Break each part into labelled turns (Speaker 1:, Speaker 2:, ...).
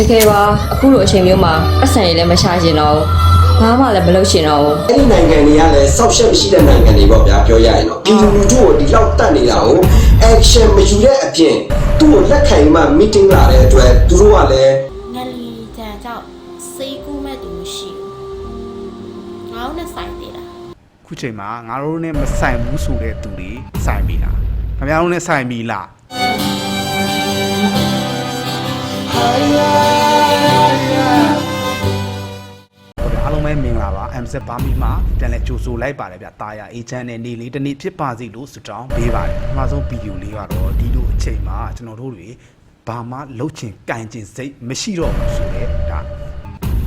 Speaker 1: တကယ်ပါအခုလိုအချိန်မျိုးမှာပတ်စံရည်လည်းမရှာချင်တော့ဘူးဘာမှလည်းမလုပ်ချင်တော့ဘူး
Speaker 2: အဲ့ဒီနိုင်ငံတွေကလည်းစောက်ရှက်မရှိတဲ့နိုင်ငံတွေပေါ့ဗျာပြောရရင်တော့ပြည်သူလူထုကိုဒီလောက်တတ်နေတာကို action မယူတဲ့အပြင်သူ့ကိုလက်ခံမှ meeting လာတဲ့အတွက်သူတို့ကလည်း
Speaker 3: ငလီတန်ကြောင့်စေးကူးမဲ့သူမရှိဘူးငါတို့နဲ့ဆိုင်သေးလား
Speaker 4: ခုချိန်မှာငါတို့နဲ့မဆိုင်ဘူးဆိုတဲ့သူတွေဆိုင်ပြီလားခင်ဗျားတို့နဲ့ဆိုင်ပြီလား အားလုံးပဲမင်္ဂလာပါ MZ ဘာမီမှာပြန်လဲကြိုဆိုလိုက်ပါတယ်ဗျတာယာအေချမ်းနဲ့နေလေးတစ်နေ့ဖြစ်ပါစေလို့ဆုတောင်းပေးပါတယ်ပထမဆုံးဗီဒီယိုလေးကတော့ဒီလိုအချိန်မှာကျွန်တော်တို့တွေဘာမှလှုပ်ချင်ကင်ချင်စိတ်မရှိတော့ဘူးဆိုတော့ဒါ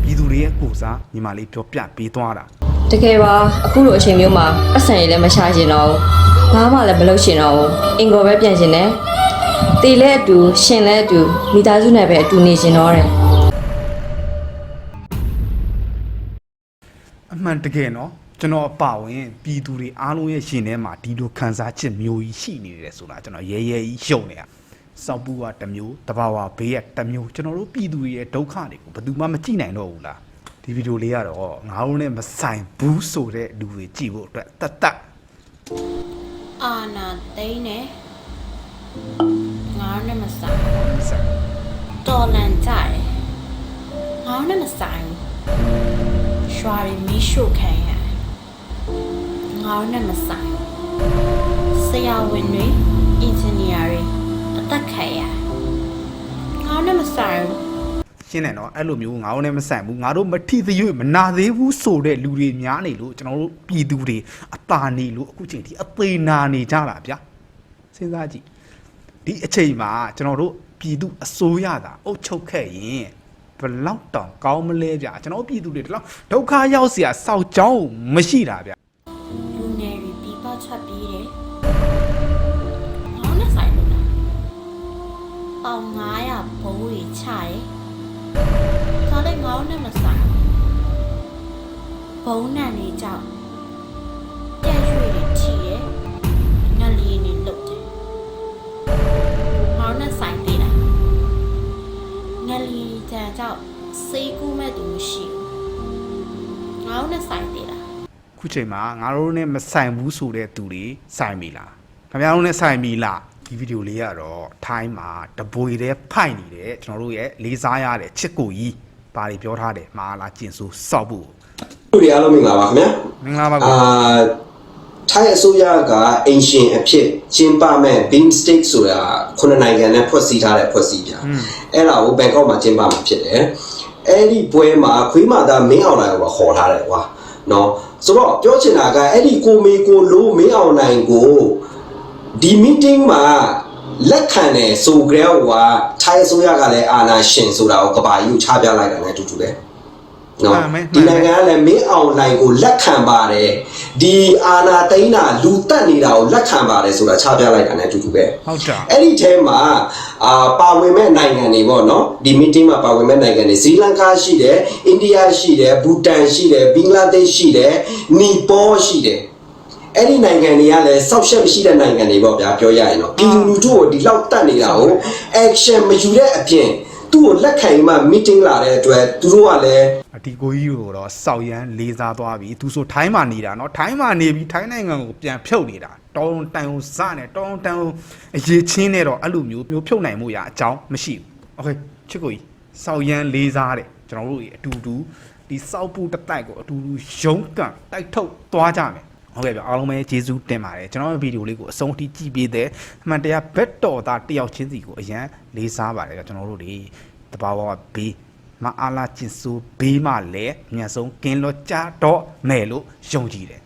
Speaker 4: ပြည်သူတွေရဲ့ကိုယ်စားညီမလေးပြောပြပေးသွားတာ
Speaker 1: တကယ်ပါအခုလိုအချိန်မျိုးမှာပတ်စံရည်လည်းမရှာချင်တော့ဘူးဘာမှလည်းမလုပ်ချင်တော့ဘူးအင်္ဂေါ်ပဲပြန်ချင်တယ်တေလည်းအတူရှင်လည်းအတူမိသားစုနဲ့ပဲအတူနေချင်တော့တယ်
Speaker 4: မှန်တကယ်နော်ကျွန်တော်အပါဝင်ပြည်သူတွေအားလုံးရဲ့ရှင်ထဲမှာဒီလိုခံစားချက်မျိုးကြီးရှိနေတယ်ဆိုတာကျွန်တော်ရဲရဲကြီးရှုံနေတာစောက်ပူကတစ်မျိုးတဘာဝဘေးကတစ်မျိုးကျွန်တော်တို့ပြည်သူတွေရဲ့ဒုက္ခတွေကိုဘယ်သူမှမကြည့်နိုင်တော့ဘူးလားဒီဗီဒီယိုလေးကတော့ငါတို့နဲ့မဆိုင်ဘူးဆိုတဲ့လူတွေကြည့်ဖို့အတွက်တတ်တတ်
Speaker 3: အာနာသိန်းနဲ့ငါတို့နဲ့မဆိုင်
Speaker 4: မဆိုင်
Speaker 3: တော်လန်ကြတယ်ငါတို့နဲ့မဆိုင်ဘူး ရွာရီမီးရှို့ခံရတယ်ငါတို့နဲ့မဆိုင်ဆရာဝန်တွေအင်ဂျင်နီယာတွေအသက်ခံရတယ်ငါတို့နဲ့မဆိုင်ဘူး
Speaker 4: ရှင်းတယ်နော်အဲ့လိုမျိုးငါတို့နဲ့မဆိုင်ဘူးငါတို့မထီသေးရွေ့မနာသေးဘူးဆိုတဲ့လူတွေများနေလို့ကျွန်တော်တို့ပြည်သူတွေအပါနေလို့အခုချိန်ထိအသေးနာနေကြတာဗျာစဉ်းစားကြည့်ဒီအချိန်မှာကျွန်တော်တို့ပြည်သူအစိုးရသာအုပ်ချုပ်ခဲ့ရင် ဘယ်လောက်တောင်ကောင်းမလဲဗျာကျွန်တော်တို့ပြည်သူတွေဒီလောက်ဒုက္ခရောက်เสียစောက်ကြောင်းမရှိတာဗျာ
Speaker 3: လူငယ်တွေပြီးပချက်ပြီးတယ်ငါတို့နဲ့ဆိုင်လို့လားပေါင်900ဘိုးတွေချတယ်ဒါလည်းငါတို့နဲ့မဆိုင်ဘုံနံနေကြောင့် ကြောင့်စေးကူးမဲ့သူမရှိဘူးငါတို့နဲ့ဆိုင်သေးလား
Speaker 4: ခုချိန်မှာငါတို့နဲ့မဆိုင်ဘူးဆိုတဲ့သူတွေဆိုင်ပြီလားခင်ဗျားတို့နဲ့ဆိုင်ပြီလားဒီဗီဒီယိုလေးကတော့ထိုင်းမှာတပွေတဲ့ဖိုက်နေတဲ့ကျွန်တော်တို့ရဲ့လေးစားရတဲ့ချစ်ကိုကြီးဘာတွေပြောထားတယ်မာလာကျင်ဆိုစောက်ဖို့
Speaker 2: လူတွေအားလုံးမင်္ဂလာပါခင်ဗျာ
Speaker 4: မင်္ဂလာပါ
Speaker 2: အာ
Speaker 4: ကွာ
Speaker 2: ထိုင်းအစိုးရကအင်ရှင်အဖြစ်ကျင်းပမဲ့ beam stick ဆိုတာခုနှစ်နိုင်ငံနဲ့ဖွဲ့စည်းထားတဲ့ဖွဲ့စည်းပြအဲ့ဒါကိုဘန်ကောက်မှာကျင်းပမှာဖြစ်တယ် အဲ့ဒီပွဲမှာခွေးမာသားမင်းအောင်နိုင်ကိုပါခေါ်ထားတယ်ကွာနော်ဆိုတော့ပြောချင်တာကအဲ့ဒီကိုမေကိုလိုမင်းအောင်နိုင်ကိုဒီ meeting မှာလက်ခံတယ်ဆိုကြဲဟိုကထိုင်းအစိုးရကလည်းအာဏာရှင်ဆိုတာကိုကဘာကြီးကိုချပြလိုက်တာနဲ့အတူတူပဲ နော်ဒီနိုင်ငံကလည်းမင်းအောင်နိုင်ကိုလက်ခံပါတယ်ဒီအာဏာသိမ်းတာလူတက်နေတာကိုလက်ခံပါတယ်ဆိုတာချပြလိုက်တာနဲ့အတူတူပဲ
Speaker 4: ဟုတ်တာ
Speaker 2: အဲ့ဒီထဲမှာအာပါဝင်မဲ့နိုင်ငံတွေပေါ့နော်ဒီ meeting မှာပါဝင်မဲ့နိုင်ငံတွေဇီလန်ကာရှိတယ်အိန္ဒိယရှိတယ်ဘူတန်ရှိတယ်ဘင်္ဂလားဒေ့ရှ်ရှိတယ်နီပေါရှိတယ်အဲ့ဒီနိုင်ငံတွေကလည်းစောက်ရှက်မရှိတဲ့နိုင်ငံတွေပေါ့ဗျာပြောရရင်တော့ပြည်သူလူထုကိုဒီလောက်တတ်နေတာကို action မယူတဲ့အပြင် သူ့ကိုလက်ခံမှ meeting လာတဲ့အတွက်သူတို့ကလည်း
Speaker 4: ဒီကိုကြီးကိုတော့စောက်ရမ်းလေးစားသွားပြီသူဆိုထိုင်းမှာနေတာเนาะထိုင်းမှာနေပြီးထိုင်းနိုင်ငံကိုပြန်ဖြုတ်နေတာတောင်းတန်ကိုစနဲ့တောင်းတန်ကိုအရေးချင်းနဲ့တော့အဲ့လိုမျိုးမျိုးဖြုတ်နိုင်မှုရအကြောင်းမရှိဘူးโอเคချစ်ကိုကြီးစောက်ရမ်းလေးစားတယ်ကျွန်တော်တို့အတူတူဒီစောက်ပူတစ်တိုက်ကိုအတူတူရုံးကန်တိုက်ထုတ်သွားကြမယ် ဟုတ်ကဲ့ဗျအားလုံးပဲကျေးဇူးတင်ပါတယ်ကျွန်တော်ရဲ့ဗီဒီယိုလေးကိုအဆုံးထိကြည့်ပေးတဲ့အမှန်တရားဘက်တော်သားတယောက်ချင်းစီကိုအရန်လေးစားပါတယ်ဗျကျွန်တော်တို့တွေတဘာဝဘေးမအားလာကျင်ဆိုဘေးမှလည်းအမျက်ဆုံးကင်းလို့ကြတော့မယ်လို့ယုံကြည်တယ်